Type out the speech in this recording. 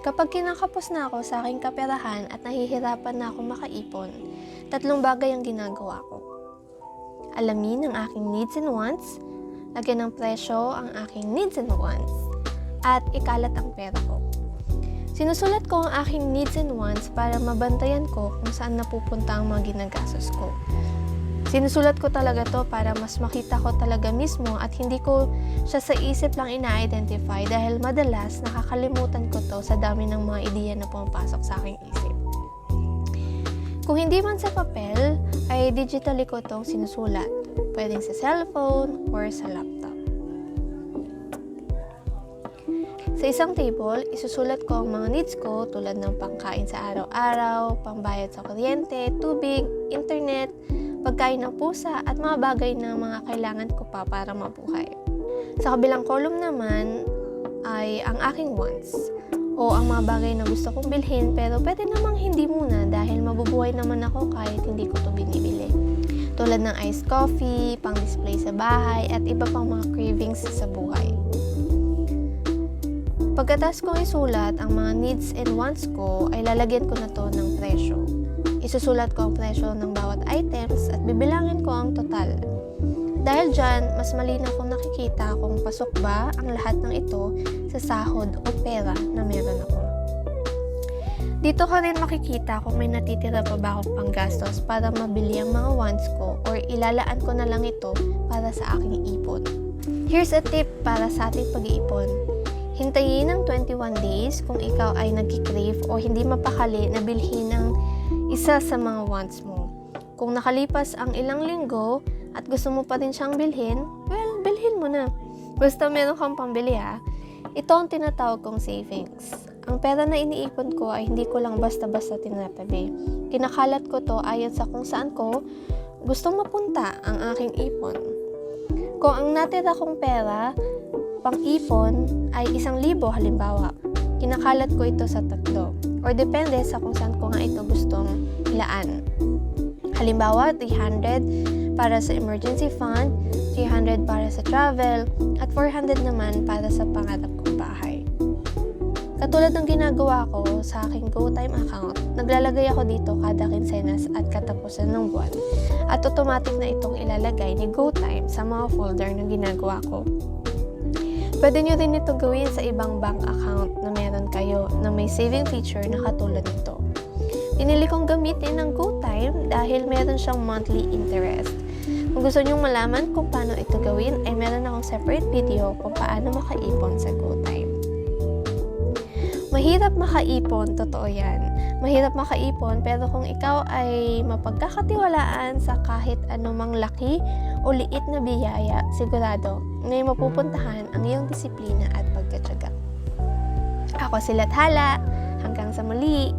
Kapag kinakapos na ako sa aking kaperahan at nahihirapan na ako makaipon, tatlong bagay ang ginagawa ko. Alamin ang aking needs and wants, lagyan ng presyo ang aking needs and wants, at ikalat ang pera ko. Sinusulat ko ang aking needs and wants para mabantayan ko kung saan napupunta ang mga ginagastos ko. Sinusulat ko talaga to para mas makita ko talaga mismo at hindi ko siya sa isip lang ina-identify dahil madalas nakakalimutan ko to sa dami ng mga ideya na pumapasok sa aking isip. Kung hindi man sa papel, ay digitally ko tong sinusulat. Pwedeng sa cellphone or sa laptop. Sa isang table, isusulat ko ang mga needs ko tulad ng pangkain sa araw-araw, pambayad sa kuryente, tubig, internet, pagkain ng pusa at mga bagay na mga kailangan ko pa para mabuhay. Sa kabilang column naman ay ang aking wants o ang mga bagay na gusto kong bilhin pero pwede namang hindi muna dahil mabubuhay naman ako kahit hindi ko to binibili. Tulad ng iced coffee, pang display sa bahay at iba pang mga cravings sa buhay. Pagkatas kong isulat ang mga needs and wants ko, ay lalagyan ko na to ng presyo. Isusulat ko ang presyo ng bawat items at bibilangin ko ang total. Dahil dyan, mas malinaw kong nakikita kung pasok ba ang lahat ng ito sa sahod o pera na meron ako. Dito ka rin makikita kung may natitira pa ba akong panggastos para mabili ang mga wants ko or ilalaan ko na lang ito para sa aking ipon. Here's a tip para sa ating pag-iipon. Hintayin ng 21 days kung ikaw ay nagkikrave o hindi mapakali na bilhin ng isa sa mga wants mo. Kung nakalipas ang ilang linggo at gusto mo pa rin siyang bilhin, well, bilhin mo na. Basta meron kang pambili ha. Ito ang tinatawag kong savings. Ang pera na iniipon ko ay hindi ko lang basta-basta tinatabi. Kinakalat ko to ayon sa kung saan ko gustong mapunta ang aking ipon. Kung ang natira kong pera pang-ipon ay isang libo halimbawa, kinakalat ko ito sa tatlo. Or depende sa kung saan ko nga ito gustong ilaan. Halimbawa, 300 para sa emergency fund, 300 para sa travel, at 400 naman para sa pangarap kong bahay. Katulad ng ginagawa ko sa aking GoTime account, naglalagay ako dito kada kinsenas at katapusan ng buwan. At automatic na itong ilalagay ni GoTime sa mga folder na ginagawa ko. Pwede nyo rin ito gawin sa ibang bank account na meron kayo na may saving feature na katulad nito. Pinili kong gamitin ng GoTime dahil meron siyang monthly interest. Kung gusto nyong malaman kung paano ito gawin, ay meron akong separate video kung paano makaipon sa GoTime. Mahirap makaipon, totoo yan. Mahirap makaipon, pero kung ikaw ay mapagkakatiwalaan sa kahit anumang laki o liit na biyaya, sigurado may mapupuntahan ang iyong disiplina at pagkatyaga. Ako si Lathala. Hanggang sa muli.